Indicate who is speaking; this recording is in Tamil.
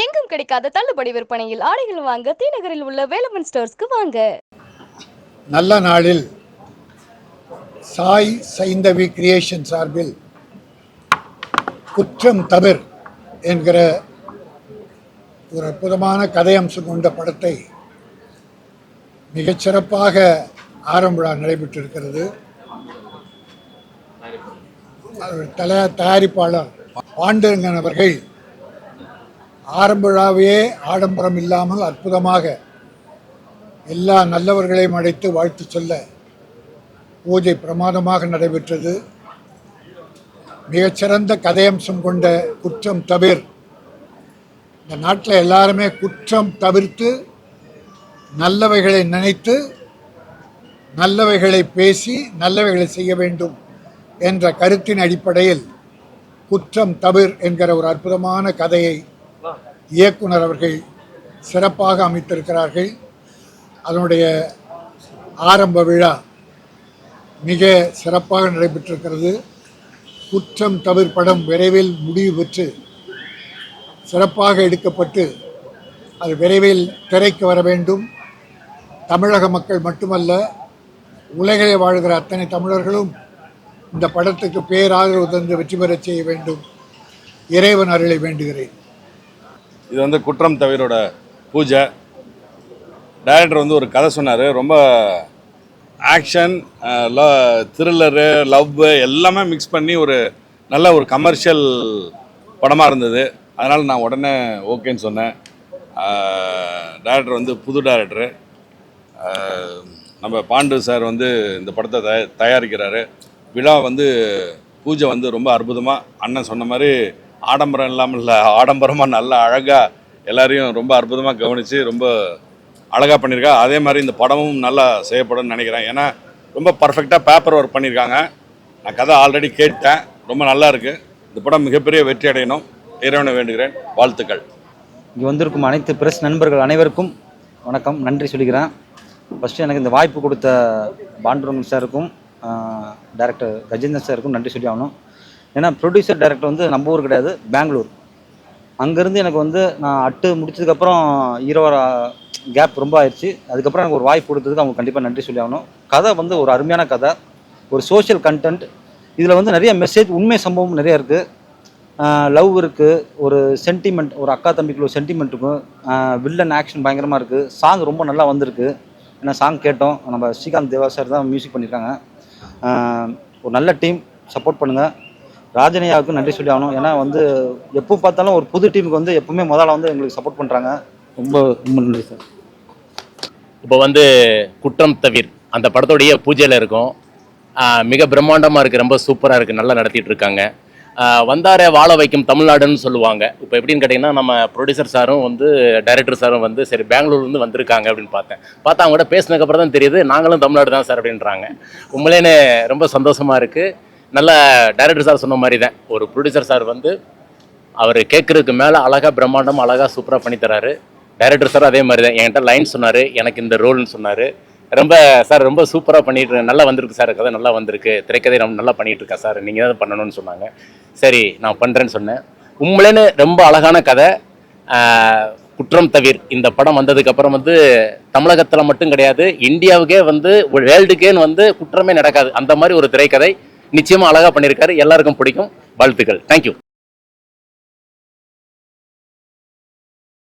Speaker 1: எங்கும் கிடைக்காத தள்ளுபடி விற்பனையில் ஆடைகள் வாங்க தீநகரில் உள்ள வேலவன் ஸ்டோர்ஸ்க்கு வாங்க.
Speaker 2: நல்ல நாளில் சாய் சைந்தவி கிரியேஷன் சார்பில் குற்றம் தவிர் என்கிற ஒரு அற்புதமான கதையம்சம் கொண்ட படத்தை மிகச்சிறப்பாக ஆரம்ப விழா நடைபெற்றிருக்கிறது. தயாரிப்பாளர் பாண்டுரங்கன் அவர்கள் ஆரம்ப விழாவையே ஆடம்பரம் இல்லாமல் அற்புதமாக எல்லா நல்லவர்களையும் அழைத்து வாழ்த்து சொல்ல பூஜை பிரமாதமாக நடைபெற்றது. மிகச்சிறந்த கதையம்சம் கொண்ட குற்றம் தவிர். இந்த நாட்டில் எல்லாருமே குற்றம் தவிர்த்து நல்லவைகளை நினைத்து நல்லவைகளை பேசி நல்லவைகளை செய்ய வேண்டும் என்ற கருத்தின் அடிப்படையில் குற்றம் தவிர் என்கிற ஒரு அற்புதமான கதையை இயக்குனர் அவர்கள் சிறப்பாக அமைத்திருக்கிறார்கள். அதனுடைய ஆரம்ப விழா மிக சிறப்பாக நடைபெற்றிருக்கிறது. குற்றம் தவிர் படம் விரைவில் முடிவு பெற்று சிறப்பாக எடுக்கப்பட்டு அது விரைவில் திரைக்கு வர வேண்டும். தமிழக மக்கள் மட்டுமல்ல உலகிலே வாழ்கிற அத்தனை தமிழர்களும் இந்த படத்துக்கு பேராதரவு தந்து வெற்றி பெறச் செய்ய வேண்டும். இறைவன் அருளை வேண்டுகிறேன்.
Speaker 3: இது வந்து குற்றம் தவிரோட பூஜை. டைரக்டர் வந்து ஒரு கதை சொன்னார். ரொம்ப ஆக்ஷன் த்ரில்லரு லவ் எல்லாமே மிக்ஸ் பண்ணி ஒரு நல்ல ஒரு கமர்ஷியல் படமாக இருந்தது. அதனால் நான் உடனே ஓகேன்னு சொன்னேன். டேரக்டர் வந்து புது டேரக்டரு நம்ம பாண்டு சார் வந்து இந்த படத்தை தய தயாரிக்கிறாரு. விழா வந்து பூஜை வந்து ரொம்ப அற்புதமாக அண்ணன் சொன்ன மாதிரி ஆடம்பரம் இல்லாமல் இல்லை ஆடம்பரமாக நல்லா அழகாக எல்லாரையும் ரொம்ப அற்புதமாக கவனித்து ரொம்ப அழகாக பண்ணியிருக்கா. அதே மாதிரி இந்த படமும் நல்லா செய்யப்படும்னு நினைக்கிறேன். ஏன்னா ரொம்ப பர்ஃபெக்டாக பேப்பர் ஒர்க் பண்ணியிருக்காங்க. நான் கதை ஆல்ரெடி கேட்டேன். ரொம்ப நல்லா இருக்குது இந்த படம் மிகப்பெரிய வெற்றி அடையணும். இறைவனை வேண்டுகிறேன். வாழ்த்துக்கள்.
Speaker 4: இங்கே வந்திருக்கும் அனைத்து பிரஸ் நண்பர்கள் அனைவருக்கும் வணக்கம். நன்றி சொல்லிக்கிறேன். ஃபஸ்ட்டு எனக்கு இந்த வாய்ப்பு கொடுத்த பாண்டுரங்கன் சாருக்கும் டேரக்டர் கஜேந்திரன் சாருக்கும் நன்றி சொல்லி ஆகணும். ஏன்னா ப்ரொடியூசர் டேரக்டர் வந்து நம்ம ஊர் கிடையாது பெங்களூர். அங்கேருந்து எனக்கு வந்து நான் அட்டு முடிச்சதுக்கப்புறம் ஹீரோவர கேப் ரொம்ப ஆயிடுச்சு அதுக்கப்புறம் எனக்கு ஒரு வாய்ப்பு கொடுத்ததுக்கு அவங்க கண்டிப்பாக நன்றி சொல்லி ஆகணும் கதை வந்து ஒரு அருமையான கதை ஒரு சோஷியல் கண்டென்ட் இதில் வந்து நிறைய மெசேஜ் உண்மை சம்பவம் நிறைய இருக்குது லவ் இருக்குது ஒரு சென்டிமெண்ட் ஒரு அக்கா தம்பிக்குள்ள ஒரு சென்டிமெண்ட் இருக்கும். வில்லன் ஆக்ஷன் பயங்கரமாக இருக்குது சாங் ரொம்ப நல்லா வந்திருக்கு. ஏன்னா சாங் கேட்டோம். நம்ம ஸ்ரீகாந்த் தேவா சார் தான் மியூசிக் பண்ணியிருக்காங்க. ஒரு நல்ல டீம் சப்போர்ட் பண்ணுங்கள் ராஜனையாவுக்கு நன்றி சொல்லி ஆகணும். ஏன்னா வந்து எப்போ பார்த்தாலும் ஒரு புது டீமுக்கு வந்து எப்பவுமே முதல்ல வந்து எங்களுக்கு சப்போர்ட் பண்ணுறாங்க ரொம்ப ரொம்ப நன்றி சார்
Speaker 5: இப்போ வந்து குற்றம் தவிர் அந்த படத்தோடைய பூஜையில் இருக்கும். மிக பிரம்மாண்டமாக இருக்குது ரொம்ப சூப்பராக இருக்குது நல்லா நடத்திட்டு இருக்காங்க. வந்தாரே வாழ வைக்கும் தமிழ்நாடுன்னு சொல்லுவாங்க. இப்போ எப்படின்னு கேட்டிங்கன்னா நம்ம ப்ரொடியூசர் சாரும் வந்து டைரக்டர் சாரும் வந்து சரி பெங்களூர்லேருந்து வந்திருக்காங்க அப்படின்னு பார்த்தேன். பார்த்தா அவங்க கூட பேசினதுக்கப்புறம் தான் தெரியுது நாங்களும் தமிழ்நாடு தான் சார் அப்படின்றாங்க. உண்மையிலேனே ரொம்ப சந்தோஷமாக இருக்குது நல்ல டைரக்டர் சார் சொன்ன மாதிரி தான் ஒரு ப்ரொடியூசர் சார் வந்து அவர் கேட்குறதுக்கு மேலே அழகாக பிரம்மாண்டம் அழகாக சூப்பராக பண்ணித்தராரு டைரக்டர் சார் அதே மாதிரி தான் என்கிட்ட லைன் சொன்னார். எனக்கு இந்த ரோல்னு சொன்னார். ரொம்ப சார் ரொம்ப சூப்பராக பண்ணிட்டு நல்லா வந்திருக்கு சார் கதை நல்லா வந்திருக்கு. திரைக்கதை ரொம்ப நல்லா பண்ணிட்டு இருக்கா சார் நீங்கள் தான் பண்ணணும்னு சொன்னாங்க. சரி நான் பண்ணுறேன்னு சொன்னேன். உண்மையிலேன்னு ரொம்ப அழகான கதை. குற்றம் தவிர். இந்த படம் வந்ததுக்கப்புறம் வந்து தமிழகத்தில் மட்டும் கிடையாது. இந்தியாவுக்கே வந்து வேர்ல்டுக்கேன்னு வந்து குற்றமே நடக்காது. அந்த மாதிரி ஒரு திரைக்கதை நிச்சயமாக அழகாக பண்ணியிருக்காரு. எல்லாருக்கும் பிடிக்கும். வாழ்த்துக்கள். தேங்க்யூ